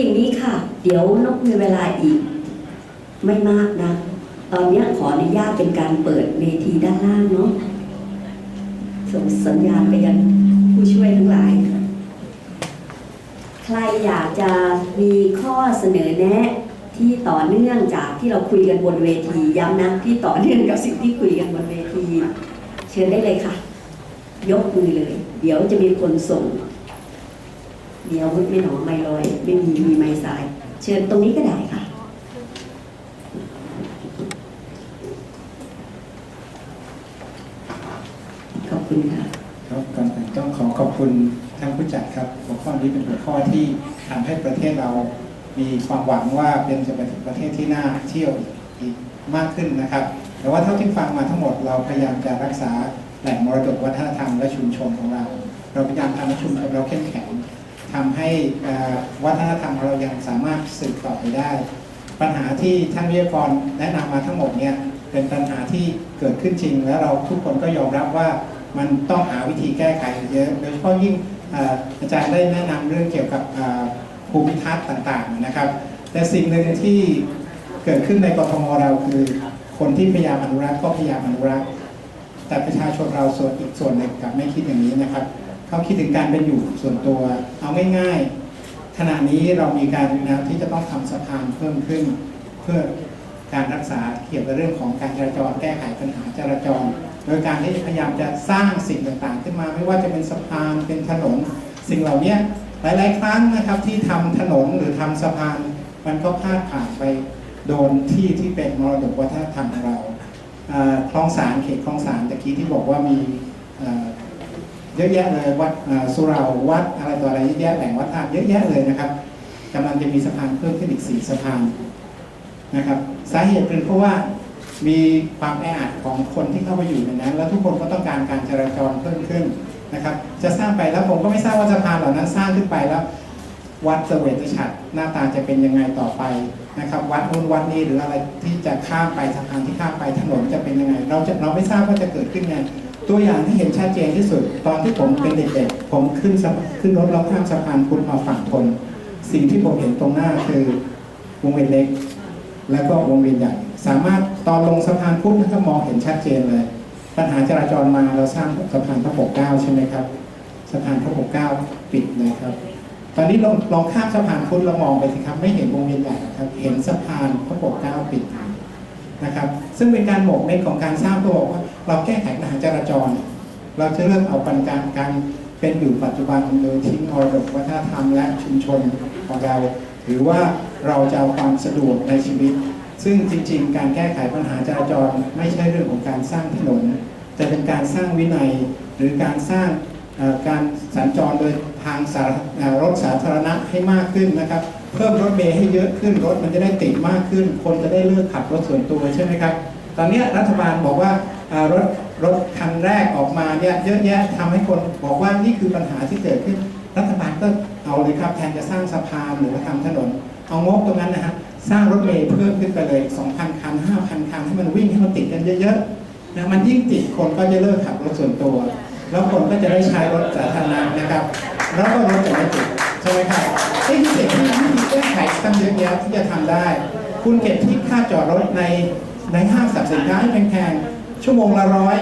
อย่างนี้ค่ะ เดี๋ยวนกมีเวลาอีก ไม่มากนะ ตอนเนี้ยขออนุญาตเป็นการเปิดเวทีด้านล่างเนาะส่งสัญญาณไปยังผู้ช่วยทั้งหลาย ใครอยากจะมีข้อเสนอแนะที่ต่อเนื่องจากที่เราคุยกันบนเวทีย้ำนะที่ต่อเนื่องกับสิ่งที่คุยกันบนเวที เชิญได้เลยค่ะ ยกมือเลย เดี๋ยวจะมีคนส่ง มีอาวุธไม่หนอไม่ลอย ไม่มีมีไม้สาย เชิญตรงนี้ก็ได้ค่ะขอบคุณค่ะครับก่อนอื่นต้องขอขอบคุณท่านผู้จัดครับหัวข้อนี้เป็นหัวข้อที่ทำให้ประเทศเรามีความหวังว่าเป็นจะเป็นประเทศที่น่าเที่ยวอีกมากขึ้นนะครับ แต่ว่าเท่าที่ฟังมาทั้งหมดเราพยายามจะรักษาแหล่งมรดกวัฒนธรรมและชุมชนของเรา เราพยายามทำให้ชุมชนเราเข้มแข็ง ทำให้วัฒนธรรมของเรายังสามารถสืบต่อไปได้ ปัญหาที่ท่านวิทยากรแนะนำมาทั้งหมดเนี่ยเป็นปัญหาที่เกิดขึ้นจริง และเราทุกคนก็ยอมรับว่ามันต้องหาวิธีแก้ไขเยอะโดยเฉพาะยิ่งอาจารย์ได้แนะนำเรื่องเกี่ยวกับภูมิทัศน์ต่างๆนะครับ แต่สิ่งหนึ่งที่เกิดขึ้นในกรทมเราคือ คนที่พยายามอนุรักษ์ก็พยายามอนุรักษ์ แต่ประชาชนเราส่วนอีกส่วนหนึ่งกับไม่คิดอย่างนี้นะครับ เขาคิดถึงการเป็นอยู่ส่วนตัว เอาง่ายๆขณะนี้เรามีการแนวที่จะต้องทำสะพานเพิ่มขึ้น เพื่อการรักษาเกี่ยวกับเรื่องของการจราจรแก้ไขปัญหาจราจร โดยการที่พยายามจะสร้างสิ่งต่างๆ ขึ้นมาไม่ว่าจะเป็นสะพานเป็นถนน สิ่งเหล่านี้หลายๆ ครั้งนะครับที่ทำถนนหรือทำสะพานมันก็พลาดผ่านไปโดนที่ที่เป็นมรดกวัฒนธรรมของเราคลองสารเขตคลองสารตะกี้ที่บอกว่ามี เยอะแยะเลยวัดสุราวัดอะไรต่ออะไรเยอะแยะแหล่งวัดธาตุเยอะแยะเลยนะครับกำลังจะมีสะพานเพิ่มขึ้นอีกสี่สะพานนะครับ สาเหตุเป็นเพราะว่ามีความแออัดของคนที่เข้าไปอยู่ในนั้น แล้วทุกคนก็ต้องการการจราจรเพิ่มขึ้นนะครับ จะสร้างไปแล้วผมก็ไม่ทราบว่าสะพานเหล่านั้นสร้างขึ้นไปแล้ว วัดเสวตฉัตรหน้าตาจะเป็นยังไงต่อไปนะครับ วัดนู้นวัดนี้หรืออะไรที่จะข้ามไปสะพานที่ข้ามไปถนนจะเป็นยังไง เราจะเราไม่ทราบว่าจะเกิดขึ้นไง ตัวอย่างที่เห็นชัดเจนที่สุด ตอนที่ผมเป็นเด็กๆผมขึ้นขึ้นรถแล้วข้ามสะพานพุทธมาฝั่งทน สิ่งที่ผมเห็นตรงหน้าคือวงเวียนเล็ก แล้วก็วงเวียนใหญ่สามารถตอนลงสะพานพุทธนะครับมองเห็นชัดเจนเลย ปัญหาจราจรมาเราสร้างสะพานพระปกเก้าใช่ไหมครับสะพานพระปกเก้าปิดเลยครับ ตอนนี้ลองลองข้ามสะพานพุทธเรามองไปสิครับ ไม่เห็นวงเวียนใหญ่ครับ เห็นสะพานพระปกเก้าปิด นะครับ ซึ่งเป็นการหมกเม็ดของการสร้างตัวบอกว่า เราแก้ไขปัญหาจราจร เราจะเริ่มเอาปัญการการเป็นอยู่ปัจจุบันโดยทิ้งมรดกวัฒนธรรมและชุมชนของเรา หรือว่าเราจะเอาความสะดวกในชีวิต ซึ่งจริง ๆ การแก้ไขปัญหาจราจรไม่ใช่เรื่องของการสร้างถนน แต่เป็นการสร้างวินัยหรือการสร้างการสัญจรโดยทางสาเอ่อรถสาธารณะให้มากขึ้นนะครับ เพิ่มรถเมล์ให้เยอะขึ้นรถมันจะได้ติดมากขึ้น คนจะได้เลิกขับรถส่วนตัวใช่ไหมครับ ตอนนี้รัฐบาลบอกว่ารถรถคันแรกออกมาเนี่ยเยอะแยะทำให้คนบอกว่านี่คือปัญหาที่เกิดขึ้น รัฐบาลก็เอาเลยครับแทนจะสร้างสะพานหรือว่าทำถนน เอางบตรงนั้นนะฮะสร้างรถเมล์เพิ่มขึ้นไปเลย 2,000 คัน 5,000 คันให้มันวิ่งให้มันติดกันเยอะๆนะมันยิ่งติดคนก็จะเลิกขับรถส่วนตัว แล้วคนก็จะได้ใช้รถสาธารณะนะครับ แล้วก็รถจะไม่ติด ใช่ไหมครับนี่คือสิ่งที่วิธีแก้ไขตั้งเยอะแยะที่จะทำได้ คุณเก็บที่ค่าจอดรถในในห้างสรรพสินค้าให้แพงๆชั่วโมงละร้อย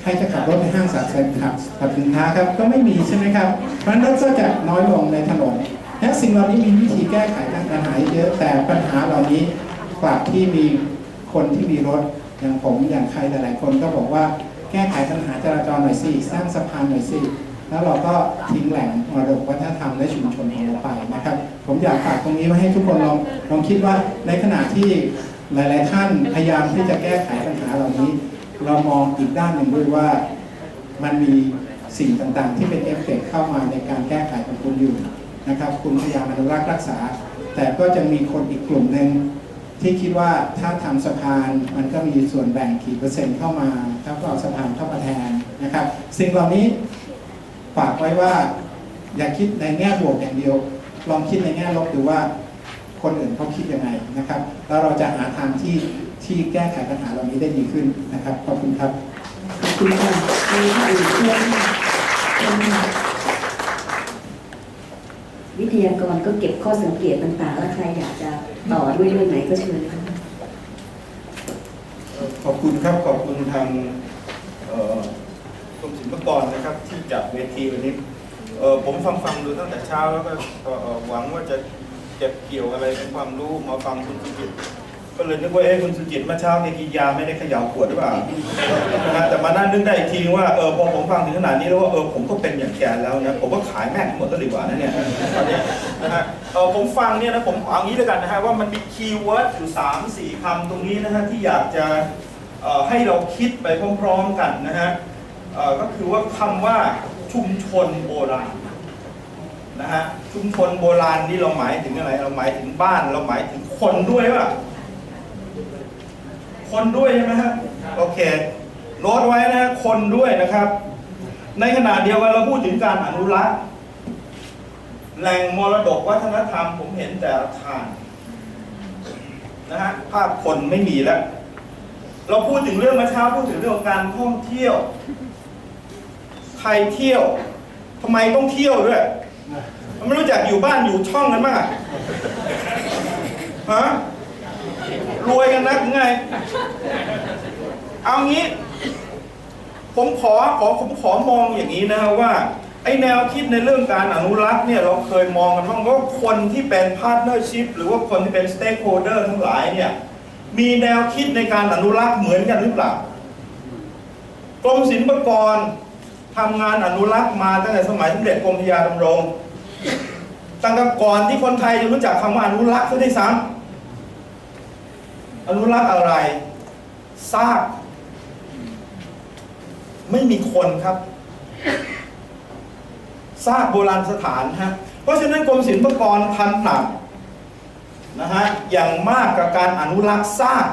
ใครจะขับรถไปห้างสรรพสินค้าสรรพสินค้าครับก็ไม่มีใช่ไหมครับ เพราะฉะนั้นรถก็จะน้อยลงในถนนและสิ่งเหล่านี้มีวิธีแก้ไขปัญหาเยอะแต่ปัญหาเหล่านี้กลับที่มีคนที่มีรถอย่างผมอย่างใครหลายๆคนก็บอกว่าแก้ไขปัญหาจราจรหน่อยสิสร้างสะพานหน่อยสิ แล้วเราก็ทิ้งแหล่งมรดกวัฒนธรรมและชุมชนของเราไปนะครับ ผมอยากฝากตรงนี้ไว้ให้ทุกคนลองลองคิดว่าในขณะที่หลาย ๆ ท่านพยายามที่จะแก้ไขปัญหาเหล่านี้ เรามองอีกด้านหนึ่งด้วยว่ามันมีสิ่งต่าง ๆ ที่เป็นเอฟเฟกเข้ามาในการแก้ไขของคุณอยู่นะครับ คุณพยายามอนุรักษ์รักษา แต่ก็จะมีคนอีกกลุ่มหนึ่งที่คิดว่าถ้าทำสะพานมันก็มีส่วนแบ่งกี่เปอร์เซ็นต์เข้ามาถ้าก็เอาสะพานเข้ามาแทนนะครับ สิ่งเหล่านี้ ฝากไว้ว่า อย่าคิดในแง่บวกอย่างเดียว ลองคิดในแง่ลบดูว่า คนอื่นเขาคิดยังไงนะครับ แล้วเราจะหาทางที่ที่แก้ไขปัญหาเหล่านี้ได้ดีขึ้นนะครับขอบคุณครับขอบคุณค่ะมีท่านอื่นเชิญค่ะเชิญค่ะวิทยากรก็เก็บข้อสังเกตต่างๆ แล้วใครอยากจะต่อด้วยเรื่องไหนก็เชิญค่ะเอ่อขอบคุณครับขอบคุณทางเอ่อก รมศิลปากรนะครับที่จัดเวทีวันนี้เออผมฟังฟังดูตั้งแต่เช้าแล้วก็หวังว่าจะเก็บเกี่ยวอะไรเป็นความรู้มาฟังคุณสุจิต ก็เลยนึกว่าเอ๊ะคุณสุจิตเมื่อเช้าในกินยาไม่ได้เขย่าขวดหรือเปล่านะแต่มานั่งนึกได้อีกทีว่าเออพอผมฟังถึงขนาดนี้แล้วว่าเออผมก็เป็นอย่างแกแล้วนะผมก็ขายแม่งหมดก็ดีกว่านะเนี่ยตอนนี้นะฮะเออผมฟังเนี่ยนะผมเอางี้แล้วกันนะฮะว่ามันมีคีย์เวิร์ดอยู่สามสี่คำตรงนี้นะฮะที่อยากจะเออให้เราคิดไปพร้อม ๆ กันนะฮะ ก็คือว่าคำว่าชุมชนโบราณนะฮะชุมชนโบราณนี่เราหมายถึงอะไร เราหมายถึงบ้านเราหมายถึงคนด้วยป่ะคนด้วยใช่ไหมฮะโอเคโน้ตไว้นะคนด้วยนะครับ ในขณะเดียวกันเราพูดถึงการอนุรักษ์แหล่งมรดกวัฒนธรรมผมเห็นแต่อาคารนะฮะภาพคนไม่มีแล้ว เราพูดถึงเรื่องมื่อเช้าพูดถึงเรื่องของการท่องเที่ยว ใครเที่ยวทำไมต้องเที่ยวด้วยมันไม่รู้จักอยู่บ้านอยู่ช่องกันบ้างอะฮะรวยกันนักไง เอางี้ ผมขอขอผมขอมองอย่างนี้นะว่า ไอแนวคิดในเรื่องการอนุรักษ์เนี่ยเราเคยมองกันบ้างว่าคนที่เป็นพาร์ทเนอร์ชิพหรือว่าคนที่เป็นสเต็กโฮเดอร์ทั้งหลายเนี่ย มีแนวคิดในการอนุรักษ์เหมือนกันหรือเปล่ากรมศิลปากร ทำงานอนุรักษ์มาตั้งแต่สมัยสมเด็จกรมพระยาดำรงตั้งแต่ก่อนที่คนไทยจะรู้จักคำว่าอนุรักษ์ซะด้วยซ้ำอนุรักษ์อะไรซากไม่มีคนครับซากโบราณสถานฮะเพราะฉะนั้นกรมศิลปากรทันหนักนะฮะอย่างมากกับการอนุรักษ์ซาก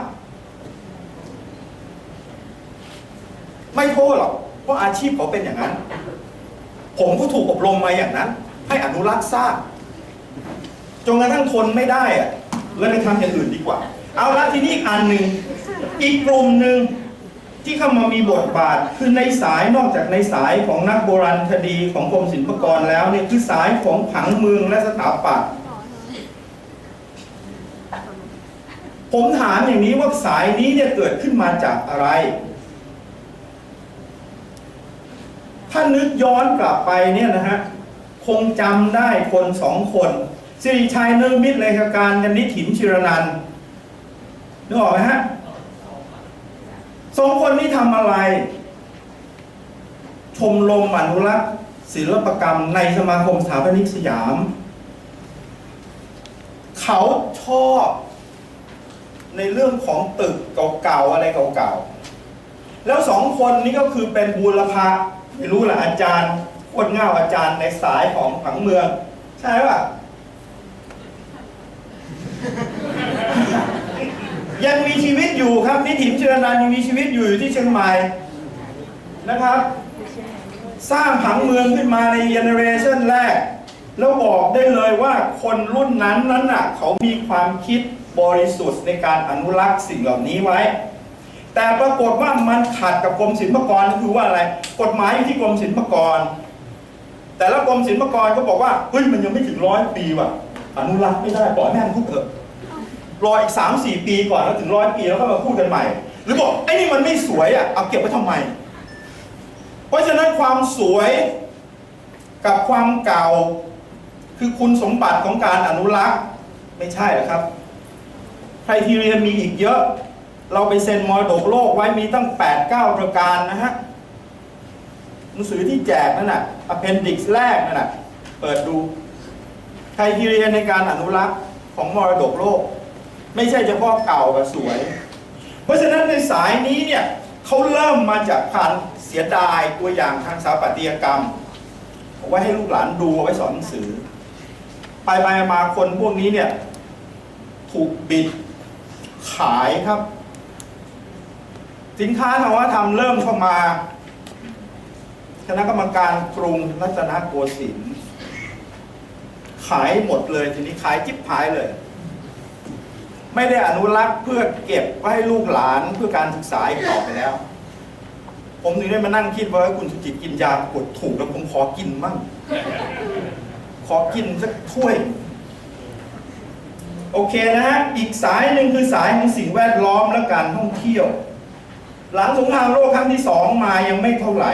ไม่โทษหรอก ราะอาชีพเขาเป็นอย่างนั้น ผมก็ถูกอบรมมาอย่างนั้น ให้อนุรักษ์ซากจนกระทั่งทนไม่ได้อะเลยไปทำอย่างอื่นดีกว่า เอาละทีนี้อีกอันหนึ่งอีกกลุ่มหนึ่งที่เข้ามามีบทบาทคือในสายนอกจากในสายของนักโบราณคดีของกรมศิลปากรแล้วเนี่ยคือสายของผังเมืองและสถาปัตย์ผมถามอย่างนี้ว่าสายนี้เนี่ยเกิดขึ้นมาจากอะไร ถ้านึกย้อนกลับไปเนี่ยนะฮะคงจำได้คนสองคนสิริชัยเนิงมิตรเลขาการกันนิถินชิรนันท์นึกออกไหมฮะสองคนนี้ทำอะไร ชมรมอนุรักษ์ศิลปกรรมในสมาคมสถาปนิกสยาม เขาชอบในเรื่องของตึกเก่าๆอะไรเก่าๆ แล้วสองคนนี้ก็คือเป็นบูรพา ไม่รู้แหละอาจารย์โคตรเง่าอาจารย์ในสายของผังเมือง ใช่ป่ะยังมีชีวิตอยู่ครับนิถิมเชรนันท์ยังมีชีวิตอยู่อยู่ที่เชียงใหม่นะครับ สร้างผังเมืองขึ้นมาในเจเนอเรชันแรก แล้วบอกได้เลยว่าคนรุ่นนั้นนั้นน่ะ เขามีความคิดบริสุทธิ์ในการอนุรักษ์สิ่งเหล่านี้ไว้ แต่ปรากฏว่ามันขัดกับกรมศิลปากรก็คือว่าอะไร กฎหมายอยู่ที่กรมศิลปากร แต่ละกรมศิลปากรก็บอกว่าเฮ้ยมันยังไม่ถึงร้อยปีว่ะ อนุรักษ์ไม่ได้ปล่อยแม่งพูดเถอะรออีกสามสี่ปีก่อนแล้วถึงร้อยปีแล้วก็มาพูดกันใหม่ หรือบอกไอ้นี่มันไม่สวยอะเอาเก็บไว้ทำไม เพราะฉะนั้นความสวยกับความเก่า คือคุณสมบัติของการอนุรักษ์ไม่ใช่หรอครับไครทีเรียมีอีกเยอะ เราไปเซ็นมรดกโลกไว้มีตั้ง 8-9 ประการนะฮะหนังสือที่แจกนั่นน่ะ appendix แรกนั่นน่ะ เปิดดูไครทีเรียในการอนุรักษ์ของมรดกโลก ไม่ใช่เฉพาะเก่ากับสวย เพราะฉะนั้นในสายนี้เนี่ยเขาเริ่มมาจากการเสียดายตัวอย่างทางสถาปัตยกรรมเอาไว้ให้ลูกหลานดูเอาไว้สอนหนังสือ ไปไปมาคนพวกนี้เนี่ย ถูกบิดขายครับ สินค้าทางวัฒนธรรมเริ่มเข้ามา คณะกรรมการกรุงรัตนโกสินทร์ขายหมดเลยทีนี้ขายจิ๊บหายเลย ไม่ได้อนุรักษ์เพื่อเก็บไว้ให้ลูกหลานเพื่อการศึกษาอีกต่อไปแล้ว ผมถึงได้มานั่งคิดว่าคุณสุจิตกินยากดถูกแล้วผมขอกินมั่งขอกินสักถ้วย โอเคนะฮะอีกสายหนึ่งคือสายของสิ่งแวดล้อมและการท่องเที่ยว หลังสงครามโลกครั้งที่สองมายังไม่เท่าไหร่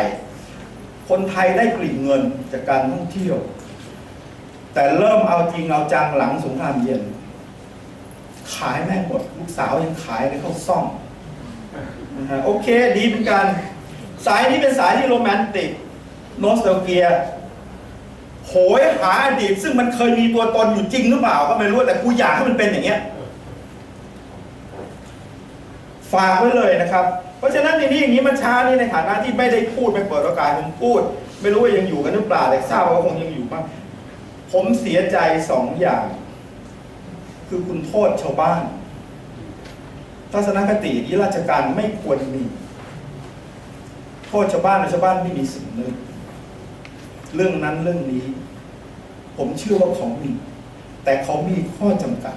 คนไทยได้กลิ่นเงินจากการท่องเที่ยว แต่เริ่มเอาจริงเอาจังหลังสงครามเย็น ขายแม่งหมด ลูกสาวยังขายเลยเข้าซ่องโอเคดีเป็นการสายนี้เป็นสายที่โรแมนติกโนสเตลเกียโหยหาอดีตซึ่งมันเคยมีตัวตนอยู่จริงหรือเปล่าก็ไม่รู้แต่กูอยากให้มันเป็นอย่างเงี้ยฝากไว้เลยนะครับ เพราะฉะนั้นในนี้อย่างนี้มันช้านี่ในฐานะที่ไม่ได้พูดไปเปิดโอกาสผมพูด ไม่รู้ว่ายังอยู่กันหรือเปล่าแต่ทราบว่าคงยังอยู่บ้างผมเสียใจสองอย่าง คือคุณโทษชาวบ้าน ทัศนคติที่ราชการไม่ควรมี โทษชาวบ้านชาวบ้านไม่มีสิ่งนึกเรื่องนั้นเรื่องนี้ ผมเชื่อว่าเขามี แต่เขามีข้อจำกัด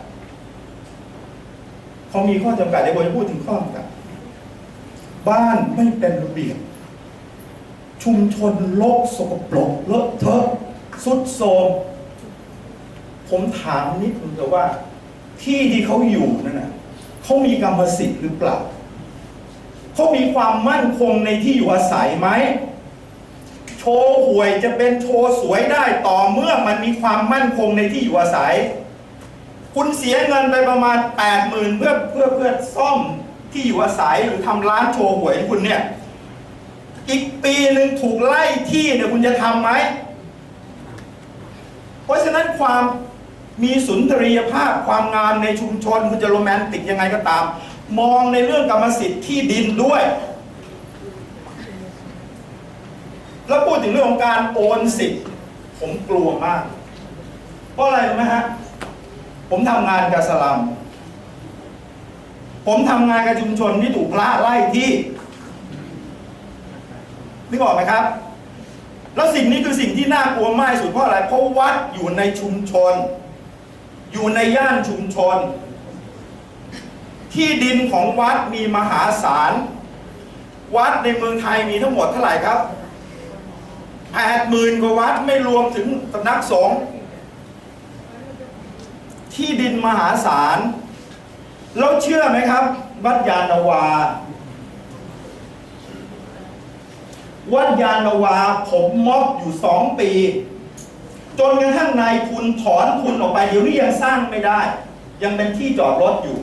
เขามีข้อจำกัดเดี๋ยวผมจะพูดถึงข้อจำกัด บ้านไม่เป็นระเบียบ ชุมชนโลกสกปรกเลอะเทอะสุดโทมผมถามนิดนึงแต่ว่า ที่ที่เขาอยู่นั่นนะเขามีกรรมสิทธิ์หรือเปล่าเขามีความมั่นคงในที่อยู่อาศัยไหมโชว์หวยจะเป็นโชว์สวยได้ต่อเมื่อมันมีความมั่นคงในที่อยู่อาศัย คุณเสียเงินไปประมาณ8ปดหมื่นเพื่อเพื่อเพื่อซ่อม ที่อยู่อาศัยหรือทำร้านโชว์หวยคุณเนี่ย อีกปีหนึ่งถูกไล่ที่เนี่ยคุณจะทำไหม เพราะฉะนั้นความมีสุนทรียภาพความงามในชุมชนคุณจะโรแมนติกยังไงก็ตาม มองในเรื่องกรรมสิทธิ์ที่ดินด้วย แล้วพูดถึงเรื่องของการโอนสิทธิ์ ผมกลัวมาก เพราะอะไรรู้ไหมฮะ ผมทำงานกับสลัม ผมทำงานกับชุมชนที่ถูกพระไล่ที่นึกออกไหมครับ แล้วสิ่งนี้คือสิ่งที่น่ากลัวมากที่สุดเพราะอะไรเพราะวัดอยู่ในชุมชน อยู่ในย่านชุมชน ที่ดินของวัดมีมหาศาล วัดในเมืองไทยมีทั้งหมดเท่าไหร่ครับแปดหมื่นกว่าวัดไม่รวมถึงสำนักสงฆ์ที่ดินมหาศาล เราเชื่อไหมครับ วัดยานาวา วัดยานาวาผมม็อบอยู่สองปี จนกระทั่งนายทุนถอนทุนออกไปเดี๋ยวนี้ยังสร้างไม่ได้ ยังเป็นที่จอดรถอยู่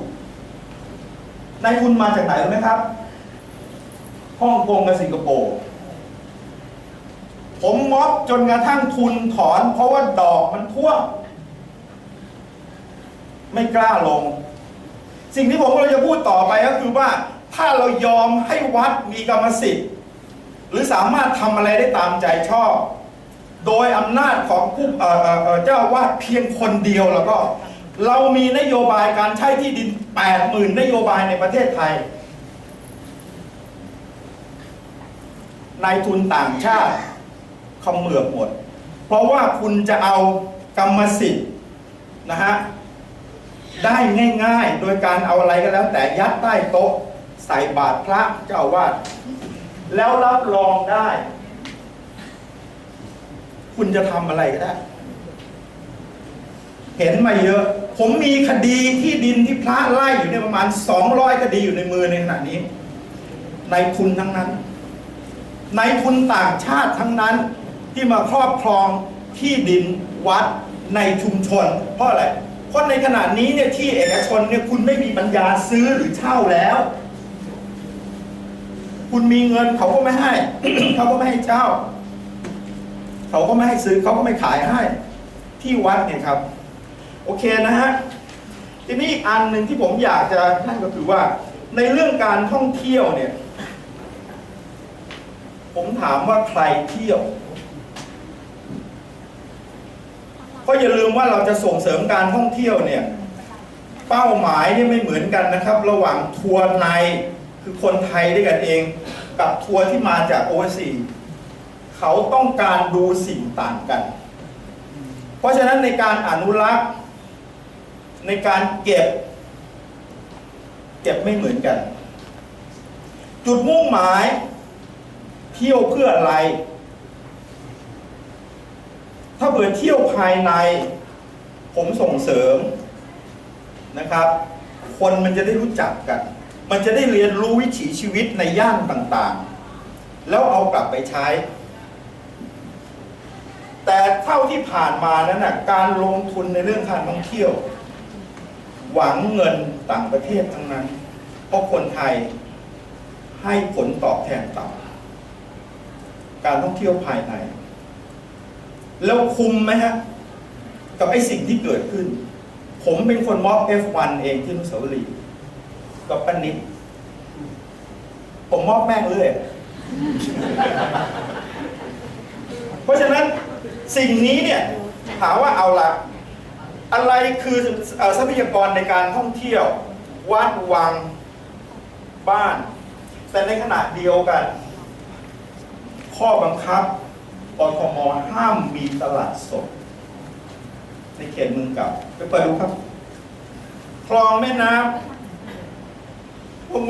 นายทุนมาจากไหนรู้ไหมครับฮ่องกงกับสิงคโปร์ผมม็อบจนกระทั่งทุนถอน เพราะว่าดอกมันท่วมไม่กล้าลง สิ่งที่ผมกำลังจะพูดต่อไปก็คือว่าถ้าเรายอมให้วัดมีกรรมสิทธิ์ หรือสามารถทำอะไรได้ตามใจชอบ โดยอำนาจของผู้เจ้าวาดเพียงคนเดียวแล้วก็เรามีนโยบายการใช้ที่ดิน 80,000 นโยบายในประเทศไทยนายทุนต่างชาติเขมือบหมด เพราะว่าคุณจะเอากรรมสิทธิ์นะฮะ ได้ง่าย ๆ โดยการเอาอะไรก็แล้ว แต่ยัดใต้โต๊ะใส่บาตรพระเจ้าวาดแล้วรับรองได้ คุณจะทำอะไรก็ได้ เห็นมาเยอะ ผมมีคดีที่ดินที่พระไล่อยู่เนี่ยประมาณ200คดีอยู่ในมือในขณะนี้ ในทุนทั้งนั้น ในทุนต่างชาติทั้งนั้นที่มาครอบครองที่ดินวัดในชุมชน เพราะอะไร เพราะในขณะนี้เนี่ยที่เอกชนเนี่ยคุณไม่มีปัญญาซื้อหรือเช่าแล้ว คุณมีเงินเขาก็ไม่ให้เขาก็ไม่ให้เช่าเขาก็ไม่ให้ซื้อเขาก็ไม่ขายให้ ที่วัดเนี่ยครับ โอเคนะฮะทีนี้อีกอันหนึ่งที่ผมอยากจะนั่นก็คือว่า ในเรื่องการท่องเที่ยวเนี่ย ผมถามว่าใครเที่ยว เพ ราะอย่าลืมว่าเราจะส่งเสริมการท่องเที่ยวเนี่ยเป้าหมายเนี่ยไม่เหมือนกันนะครับ ระหว่างทัวร์ในคือคนไทยด้วยกันเอง กับทัวร์ที่มาจากโอเอซีเขาต้องการดูสิ่งต่างกัน เพราะฉะนั้นในการอนุรักษ์ในการเก็บ เก็บไม่เหมือนกัน จุดมุ่งหมาย เที่ยวเพื่ออะไร ถ้าเผื่อเที่ยวภายใน ผมส่งเสริมนะครับ คนมันจะได้รู้จักกัน มันจะได้เรียนรู้วิถีชีวิตในย่านต่างๆ แล้วเอากลับไปใช้ แต่เท่าที่ผ่านมานั้นนะการลงทุนในเรื่องการท่องเที่ยว หวังเงินต่างประเทศทั้งนั้น เพราะคนไทยให้ผลตอบแทนต่ำการท่องเที่ยวภายใน แล้วคุมไหมฮะ กับไอ้สิ่งที่เกิดขึ้น ผมเป็นคนมอบ F1 เองที่นุสาวรีย์กับป้านิดผมมอบแม่งเลย เพราะฉะนั้นสิ่งนี้เนี่ยถามว่าเอาละอะไรคือเอ่อทรัพยากรในการท่องเที่ยว วัดวังบ้าน แต่ในขณะเดียวกัน ข้อบังคับ กทมห้ามมีตลาดสด ในเขตเมืองเก่าไปเปิดดูครับ คลองแม่น้ำ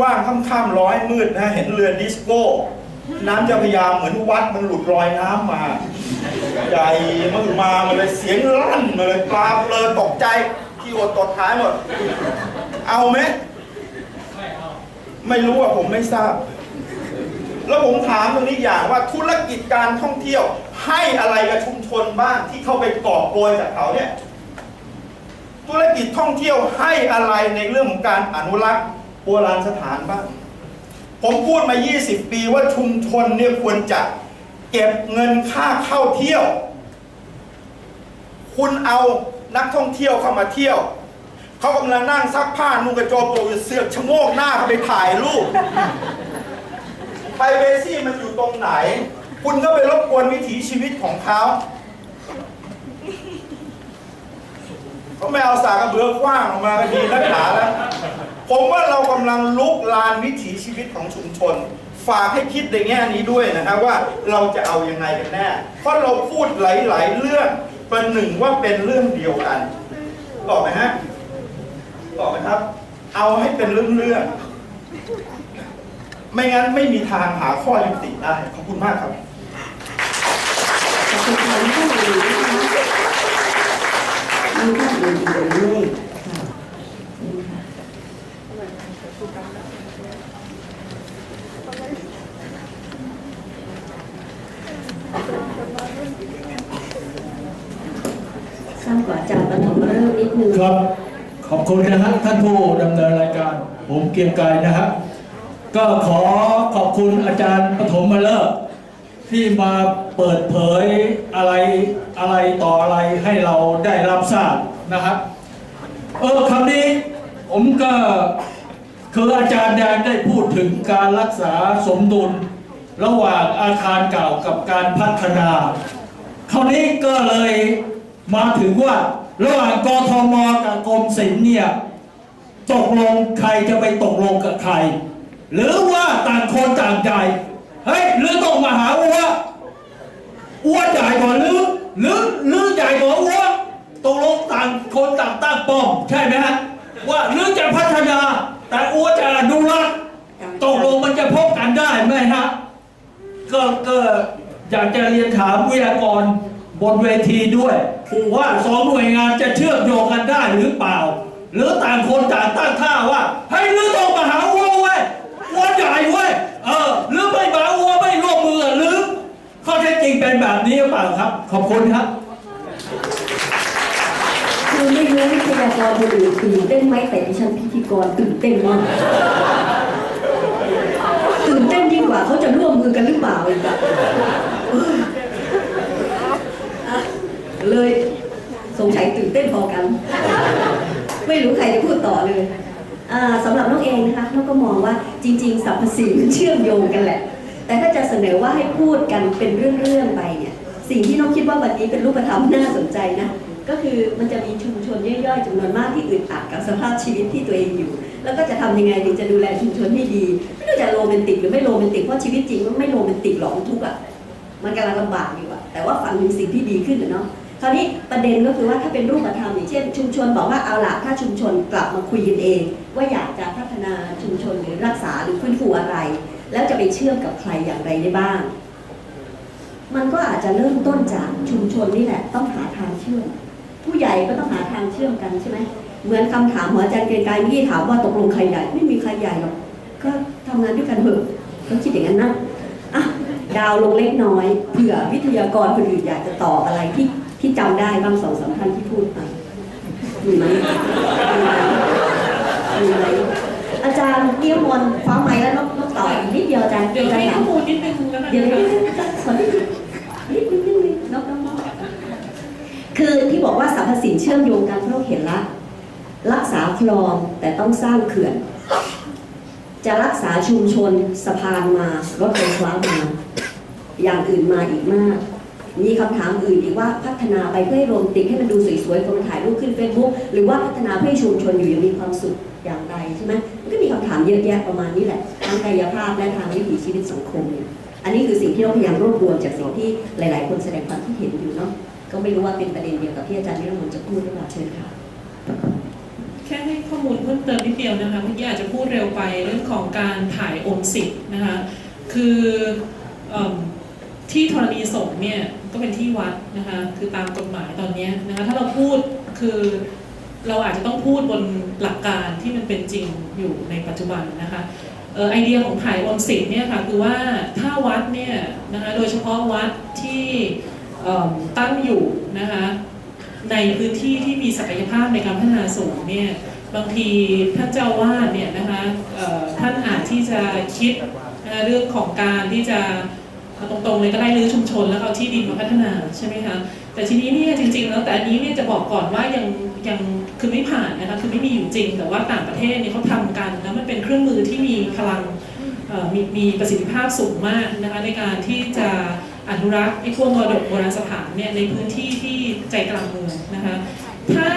ว่างๆค่ำๆร้อยมืดนะเห็นเรือดิสโก้ น้ำเจ้าพยาเหมือนวัดมันหลุดรอยน้ำมา ใหญ่มันมามาเลยเสียงลั่นมาเลยปลาเปลอตกใจที่อดตดท้ายหมด เอาไหมไม่รู้อะผมไม่ทราบ แล้วผมถามตรงนี้อย่างว่าธุรกิจการท่องเที่ยว ให้อะไรกับชุมชนบ้างที่เข้าไปกอบโกยจากเขาเนี่ยธุรกิจท่องเที่ยวให้อะไรในเรื่องของการอนุรักษ์โบราณสถานบ้าง ผมพูดมา 20 ปีว่าชุมชนเนี่ยควรจะเก็บเงินค่าเข้าเที่ยว คุณเอานักท่องเที่ยวเข้ามาเที่ยว เขากำลังนั่งซักผ้านุ่งกระโจมตัวอยู่เสือกชะโงกหน้าเขาไปถ่ายรูป ไพรเวซี่มันอยู่ตรงไหน คุณก็ไปรบกวนวิถีชีวิตของเขาเขาไม่เอาสากระเบือกว้างออกมาก็ดีนักหนาแล้ว ผมว่าเรากำลังลุกลานวิถีชีวิตของชุมชน ฝากให้คิดในแง่นี้ด้วยนะครับว่าเราจะเอายังไงกันแน่ เพราะเราพูดหลาย ๆ เรื่องประหนึ่งว่าเป็นเรื่องเดียวกันบอกไหมฮะบอกไหมครับ เอาให้เป็นเรื่องๆ ไม่งั้นไม่มีทางหาข้อยุติได้ ขอบคุณมากครับขอบคุณท่านผู้อื่นนะคะมีท่านอื่นอีกหรือไม่ค่ะเชิญค่ะทราบกว่าอาจารย์ปฐมเริ่มนิดนึง ครับ ขอบคุณนะฮะท่านผู้ดำเนินรายการ ผมเกรียงไกรนะฮะ ก็ขอขอบคุณอาจารย์ปฐมมาเลิกที่มาเปิดเผยอะไรอะไรต่ออะไรให้เราได้รับทราบนะครับเออคำนี้ผมก็คืออาจารย์แดงได้พูดถึงการรักษาสมดุล ระหว่างอาคารเก่ากับการพัฒนาคราวนี้ก็เลยมาถึงว่าระหว่างกทมกับกรมศิลป์เนี่ยตกลงใครจะไปตกลงกับใคร หรือว่าต่างคนต่างใจเฮ้ยหรือต้องมาหาว่าอ้วนใหญ่กว่าหรือหรือหรือใหญ่กว่าอ้วนตกลงต่างคนต่างตั้งป้อมใช่ไหมฮะว่าหรือจะพัฒนา แต่อ้วนจะอนุรักษ์ตกลงมันจะพบกันได้ไหมฮะก็ก็อยากจะเรียนถามวิทยากรบนเวทีด้วยว่าสองหน่วยงานจะเชื่อมโยงกันได้หรือเปล่า หรือต่างคนต่างตั้งท่าว่าให้หรือต้องมาหาวัวเว้ย วัวใหญ่เว้ยเออหรือไม่มาวัวไม่ร่วมมือหรือข้อเท็จจริงเป็นแบบนี้หรือเปล่าครับ ขอบคุณครับคือไม่รู้วิทยากรคนอื่นตื่นเต้นไหมแต่ดิฉันพิธีกรตื่นเต้นมากตื่นเต้นยิ่งกว่าเขาจะร่วมมือกันหรือเปล่าอีกอะเอออะเลยสงสัยตื่นเต้นพอกัน ไม่รู้ใครจะพูดต่อเลย สำหรับน้องเองนะคะน้องก็มองว่าจริงๆสรรพสิ่งมันเชื่อมโยงกันแหละ แต่ถ้าจะเสนอว่าให้พูดกันเป็นเรื่องๆไปเนี่ยสิ่งที่น้องคิดว่าวันนี้เป็นรูปธรรมน่าสนใจนะก็คือมันจะมีชุมชนย่อยๆจำนวนมากที่อึดอัดกับสภาพชีวิตที่ตัวเองอยู่ แล้วก็จะทำยังไงถึงจะดูแลชุมชนให้ดี ไม่รู้จะโรแมนติกหรือไม่โรแมนติกเพราะชีวิตจริงมันไม่โรแมนติกหรอกมันทุกข์อะมันกำลังลำบากอยู่อะแต่ว่าฝันถึงสิ่งที่ดีขึ้นเนาะ คราวนี้ประเด็นก็คือว่าถ้าเป็นรูปธรรมอย่างเช่น ชุมชนบอกว่าเอาละถ้าชุมชนกลับมาคุยกันเอง ว่าอยากจะพัฒนาชุมชนหรือรักษาหรือฟื้นฟูอะไร แล้วจะไปเชื่อมกับใครอย่างไรได้บ้าง มันก็อาจจะเริ่มต้นจากชุมชนนี่แหละ ต้องหาทางเชื่อม ผู้ใหญ่ก็ต้องหาทางเชื่อมกันใช่ไหมเหมือนคำถามหัวอาจเกรียงกรเมื่ถามว่าตกลงใครใหญ่ไม่มีใครใหญ่หรอกก็ทำงานด้วยกันเถอะก็คิดอย่างนั้นนะอะดาวลงเล็กน้อยเผื่อวิทยากรคนอื่นอยากจะตอบอะไรที่ ที่จำได้บางสองสามท่านที่พูดไปมีไหมมีไหมอาจารย์เกี่ยวมนฟ้าไม้แล้วนกนกต่ออีกนิดเดียวอาจารย์เดี๋ยวให้ข้อมูลนิดนึงแล้วกันเดี๋ยวนะเดี๋ยวคะเดี๋ยวขอนิดนึงนิดนึงนิดนึงนกนกคือที่บอกว่าสรรพสินเชื่อมโยงกันเพราะเห็นละ รักษาคลองแต่ต้องสร้างเขื่อน จะรักษาชุมชนสะพานมารถไฟฟ้ามา อย่างอื่นมาอีกมาก มีคำถามอื่นอีกว่าพัฒนาไปเพื่อให้โรมติกให้มันดูสวยๆคนถ่ายรูปขึ้นเฟซบุ๊กหรือว่าพัฒนาเพื่อให้ชุมชนอยู่อย่างมีความสุขอย่างไรใช่ไหมมันก็มีคำถามเยอะแยะประมาณนี้แหละทางกายภาพและทางวิถีชีวิตสังคมเนี่ยอันนี้คือสิ่งที่เราพยายามรวบรวมจากสิ่งที่หลาย ๆ คนแสดงความคิดเห็นอยู่เนาะก็ไม่รู้ว่าเป็นประเด็นเดียวกับที่อาจารย์นิรมนต์จะพูดหรือเปล่าเชิญค่ะแค่ให้ข้อมูลเพิ่มเติมนิดเดียวนะคะเมื่อกี้อาจจะพูดเร็วไปเรื่องของการถ่ายโอนสิทธิ์นะคะคืออ ที่ธรณีสงฆ์เนี่ยก็เป็นที่วัดนะคะคือตามกฎหมายตอนนี้นะคะถ้าเราพูดคือเราอาจจะต้องพูดบนหลักการที่มันเป็นจริงอยู่ในปัจจุบันนะคะออไอเดียของถ่ายอนสิทธิ์เนี่ยค่ะคือว่าถ้าวัดเนี่ยนะคะโดยเฉพาะวัดที่ตั้งอยู่นะคะในพื้นที่ที่มีศักยภาพในการพัฒนาสูงเนี่ยบางทีท่านเจ้าวาดเนี่ยนะคะท่านอาจที่จะคิดนะะเรื่องของการที่จะ เอาตรงๆเลยก็ได้รื้อชุมชนแล้วเอาที่ดินมาพัฒนาใช่ไหมคะแต่ทีนี้เนี่ยจริง ๆ แล้วแต่อันนี้เนี่ยจะบอกก่อนว่ายังยังคือไม่ผ่านนะคะคือไม่มีอยู่จริง แต่ว่าต่างประเทศเนี่ยเขาทำกันแล้วมันเป็นเครื่องมือที่มีพลังมีมีประสิทธิภาพสูงมากนะคะในการที่จะอนุรักษ์ไอ้พวกมรดกโบราณสถานเนี่ยในพื้นที่ที่ใจกลางเมืองนะคะถ้า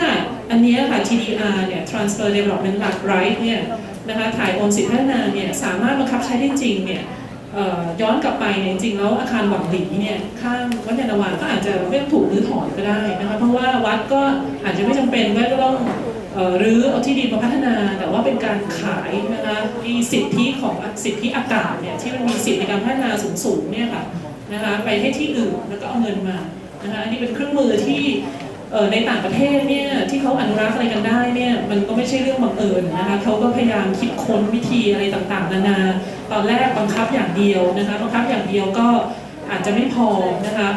อันเนี้ยค่ะ TDR เนี่ย Transfer Development Right เนี่ยนะคะถ่ายโอนสิทธิพัฒนาเนี่ยสามารถบังคับใช้ได้จริงเนี่ย ย้อนกลับไปเนี่ยจริงๆแล้วอาคารหวังหลีเนี่ยข้างวัดยานนาวาก็อาจจะไม่ต้องถูกรื้อถอนก็ได้นะคะเพราะว่าวัดก็อาจจะไม่จำเป็นว่าจะต้องรื้อเอาที่ดินมาพัฒนา แต่ว่าเป็นการขายนะคะมีสิทธิของสิทธิอากาศเนี่ยที่มันมีสิทธิในการพัฒนาสูงๆเนี่ยค่ะนะคะไปให้ที่อื่นแล้วก็เอาเงินมานะคะอันนี้เป็นเครื่องมือที่ในต่างประเทศเนี่ยที่เขาอนุรักษ์อะไรกันได้เนี่ยมันก็ไม่ใช่เรื่องบังเอิญนะคะเขาก็พยายามคิดค้นวิธีอะไรต่างๆ นานา ตอนแรกบังคับอย่างเดียวนะคะบังคับอย่างเดียวก็อาจจะไม่พอนะคะ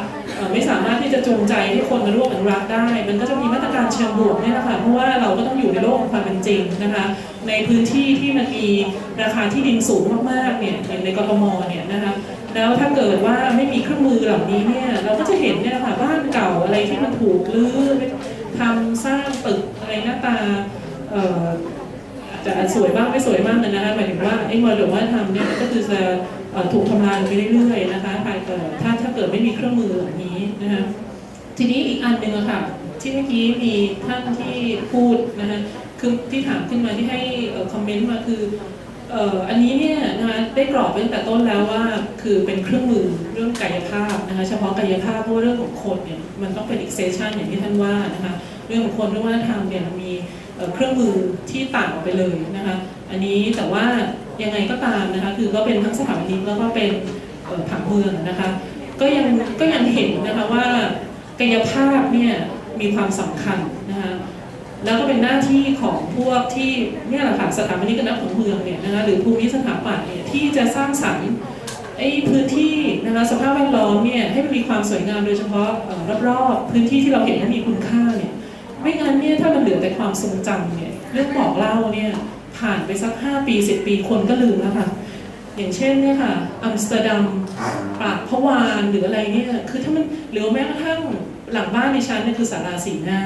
ไม่สามารถที่จะจูงใจให้คนมาร่วมอนุรักษ์ได้ มันก็จะมีมาตรการเชิงบวกเนี่ยนะคะเพราะว่าเราก็ต้องอยู่ในโลกของความเป็นจริงนะคะ ในพื้นที่ที่มันมีราคาที่ดินสูงมากๆเนี่ยอย่างในกรทมเนี่ยนะคะแล้วถ้าเกิดว่าไม่มีเครื่องมือเหล่านี้เนี่ยเราก็จะเห็นเนี่ยค่ะบ้านเก่าอะไรที่มันถูกรื้อทำสร้างตึกอะไรหน้าตา จะสวยบ้างไม่สวยบ้างนะคะหมายถึงว่าไอ้มรดกวัฒนธรรมเนี่ยก็คือจะถูกทำลายไปเรื่อยๆนะคะภายเกิดถ้าถ้าเกิดไม่มีเครื่องมือเหล่านี้นะคะทีนี้อีกอันหนึ่งอะค่ะ ที่เมื่อกี้มีท่านที่พูดนะคะคือที่ถามขึ้นมาที่ให้คอมเมนต์มาคืออันนี้เนี่ยนะคะได้กรอบไว้ตั้งแต่ต้นแล้วว่าคือเป็นเครื่องมือเรื่องกายภาพนะคะเฉพาะกายภาพเพราะว่าเรื่องของคนเนี่ยมันต้องเป็นอีกเซสชันอย่างที่ท่านว่านะคะ เรื่องของคนเรื่องวัฒนธรรมเนี่ยมันมีเครื่องมือที่ต่างออกไปเลยนะคะอันนี้แต่ว่ายังไงก็ตามนะคะคือก็เป็นทั้งสถาปนิกแล้วก็เป็นผังเมืองนะคะก็ยังก็ยังเห็นนะคะว่ากายภาพเนี่ยมีความสำคัญนะคะแล้วก็เป็นหน้าที่ของพวกที่เนี่ยแหละค่ะสถาปนิกนักผังเมืองเนี่ยนะคะหรือภูมิสถาปัตย์เนี่ยที่จะสร้างสรรค์ไอ้พื้นที่นะคะสภาพแวดล้อมเนี่ยให้มันมีความสวยงามโดยเฉพาะรอบๆพื้นที่ที่เราเห็นว่ามีคุณค่าเนี่ย ไม่งั้นเนี่ยถ้ามันเหลือแต่ความทรงจำเนี่ยเรื่องบอกเล่าเนี่ยผ่านไปสัก5ปี10ปีคนก็ลืมแล้วค่ะ อย่างเช่นเนี่ยค่ะอัมสเตอร์ดัมปากพะวานหรืออะไรเนี่ยคือถ้ามันหรือแม้กระทั่งหลังบ้านในชั้นเนี่ยคือศาลาสีหน้า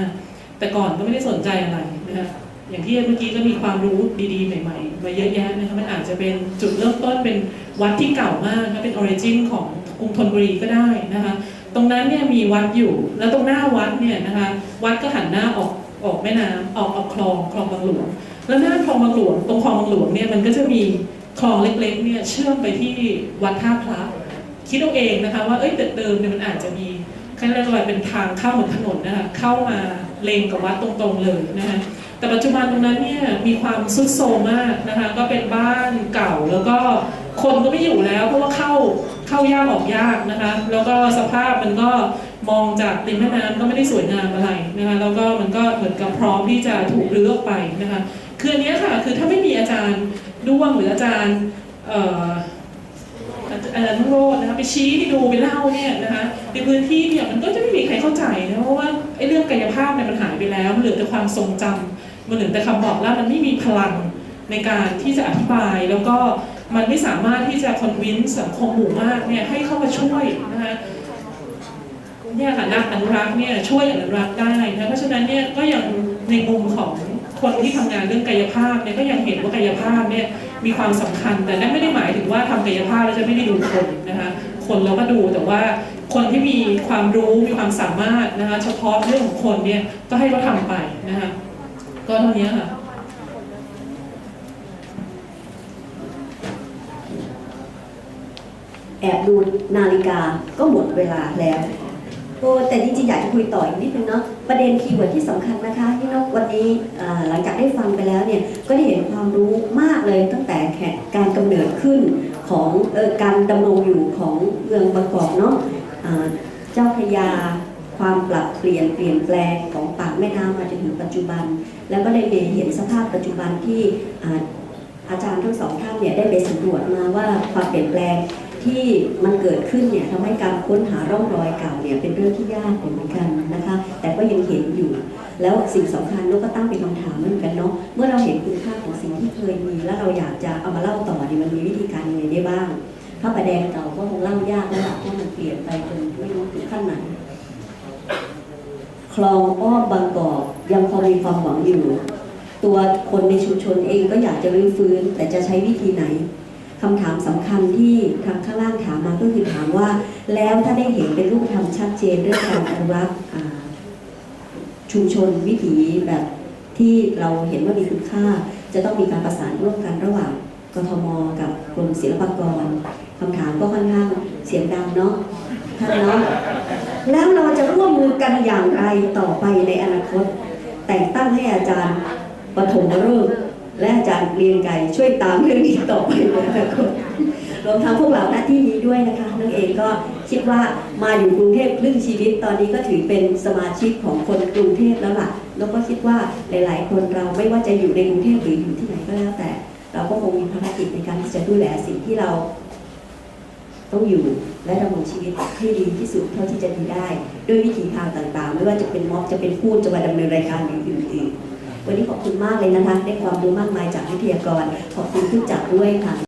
แต่ก่อนก็ไม่ได้สนใจอะไรนะคะอย่างที่เมื่อกี้ก็มีความรู้ดีๆ ใหม่ๆมาเยอะแยะนะคะมันอาจจะเป็นจุดเริ่มต้นเป็นวัดที่เก่ามากนะเป็นออริจินของกรุงธนบุรีก็ได้นะคะ ตรงนั้นเนี่ยมีวัดอยู่ แล้วตรงหน้าวัดเนี่ยนะคะวัดก็หันหน้าออกออกแม่น้ำออกออกคลองคลองบางหลวง แล้วหน้าคลองบางหลวงตรงคลองบางหลวงเนี่ยมันก็จะมีคลองเล็กๆเนี่ยเชื่อมไปที่วัดท่าพระคิดเอาเองนะคะว่าเอ้ยแต่เดิมเนี่ยมันอาจจะมีเขาเรียกว่าเป็นทางเข้าเหมือนถนนนะคะเข้ามาเลนกับวัดตรงๆเลยนะคะแต่ปัจจุบันตรงนั้นเนี่ยมีความซุดโซมมากนะคะก็เป็นบ้านเก่าแล้วก็ คนก็ไม่อยู่แล้ว เพราะว่าเข้าเข้ายากออกยากนะคะ แล้วก็สภาพมันก็มองจากริมแม่น้ำก็ไม่ได้สวยงามอะไรนะคะแล้วก็มันก็เหมือนกับพร้อมที่จะถูกรื้อออกไปนะคะคืออันเนี้ยค่ะคือถ้าไม่มีอาจารย์ด้วงหรืออาจารย์เอาจารย์นุ่งโรจน์นะคะไปชี้ให้ดูไปเล่าเนี่ยนะคะในพื้นที่เนี่ยมันก็จะไม่มีใครเข้าใจนะเพราะว่าไอ้เรื่องกายภาพเนี่ยมันหายไปแล้วมันเหลือแต่ความทรงจำมันเหลือแต่คำบอกเล่ามันไม่มีพลังในการที่จะอธิบายแล้วก็ มันไม่สามารถที่จะคอนวินสังคมหมู่มากเนี่ยให้เข้ามาช่วยนะคะเนี่ยค่ะนักอนุรักษ์เนี่ยช่วยอนุรักษ์ได้นะเพราะฉะนั้นเนี่ยก็ยังในมุมของคนที่ทำงานเรื่องกายภาพเนี่ยก็ยังเห็นว่ากายภาพเนี่ยมีความสำคัญ แต่นั่นไม่ได้หมายถึงว่าทำกายภาพแล้วจะไม่ได้ดูคนนะคะคนเราก็ดูแต่ว่าคนที่มีความรู้มีความสามารถนะคะเฉพาะเรื่องของคนเนี่ยก็ให้เขาทำไปนะคะก็เท่านี้ค่ะ แอบดูนาฬิกาก็หมดเวลาแล้วโอ้แต่จริงๆอยากจะคุยต่ออีกนิดนึงเนาะประเด็นคีย์เวิร์ดที่สำคัญนะคะที่นกวันนี้หลังจากได้ฟังไปแล้วเนี่ยก็ได้เห็นความรู้มากเลยตั้งแต่การกำเนิดขึ้นของออการดำรงอยู่ของเมืองบางกอกเนาะเจ้าพยาความปรับเปลี่ยนเปลี่ยนแปลงของปากแม่น้ำมาจนถึงปัจจุบัน แล้วก็ได้เห็นสภาพปัจจุบันที่อาจารย์ทั้งสองท่านเนี่ยได้ไปสำรวจมาว่าความเปลี่ยนแปลง ที่มันเกิดขึ้นเนี่ยทำให้การค้นหาร่องรอยเก่าเนี่ยเป็นเรื่องที่ยากเหมือนกันนะคะ แต่ก็ยังเห็นอยู่ แล้วสิ่งสำคัญเราก็ตั้งเป็นคำถามเหมือนกันเนาะเมื่อเราเห็นคุณค่าของสิ่งที่เคยมี แล้วเราอยากจะเอามาเล่าต่อเนี่ยมันมีวิธีการยังไงได้บ้างพระประแดงเก่าก็คงเล่ายากแล้วล่ะเพราะมันเปลี่ยนไปจนไม่รู้ถึงขั้นไหนคลองอ้อมบางกอกยังพอมีความหวังอยู่ ตัวคนในชุมชนเองก็อยากจะรื้อฟื้น แต่จะใช้วิธีไหน คำถามสำคัญที่ทางข้างล่างถามมาก็คือถามว่า แล้วถ้าได้เห็นเป็นรูปธรรมชัดเจนเรื่องการอนุรักษ์ชุมชนวิถีแบบที่เราเห็นว่ามีคุณค่า จะต้องมีการประสานร่วมกันระหว่างกทมกับกรมศิลปากรคำถามก็ค่อนข้างเสียงดังเนาะท่านเนาะแล้วเราจะร่วมมือกันอย่างไรต่อไปในอนาคต แต่งตั้งให้อาจารย์ปฐมฤกษ์ และอาจารย์เรียงไกรช่วยตามเรื่องนี้ต่อไปนอนาคตรวมทั้งพวกเราหน้าที่นี้ด้วยนะคะนั่นเองก็คิดว่ามาอยู่กรุงเทพครึ่งชีวิตตอนนี้ก็ถือเป็นสมาชิกของคนกรุงเทพแล้วล่ะแล้วก็คิดว่าหลาย ๆ คนเราไม่ว่าจะอยู่ในกรุงเทพหรืออยู่ที่ไหนก็แล้วแต่ เราก็คงมีภารกิจในการที่จะดูแลสิ่งที่เรา ต้องอยู่และดำรงชีวิตให้ดีที่สุดเท่าที่จะดีได้ ด้วยวิธีทางต่าง ๆ ไม่ว่าจะเป็นม็อบจะเป็นพูดจะมาดำเนินรายการหรืออื่นๆ วันนี้ขอบคุณมากเลยนะคะ ได้ความรู้มากมายจากวิทยากร ขอบคุณผู้จัดด้วยค่ะ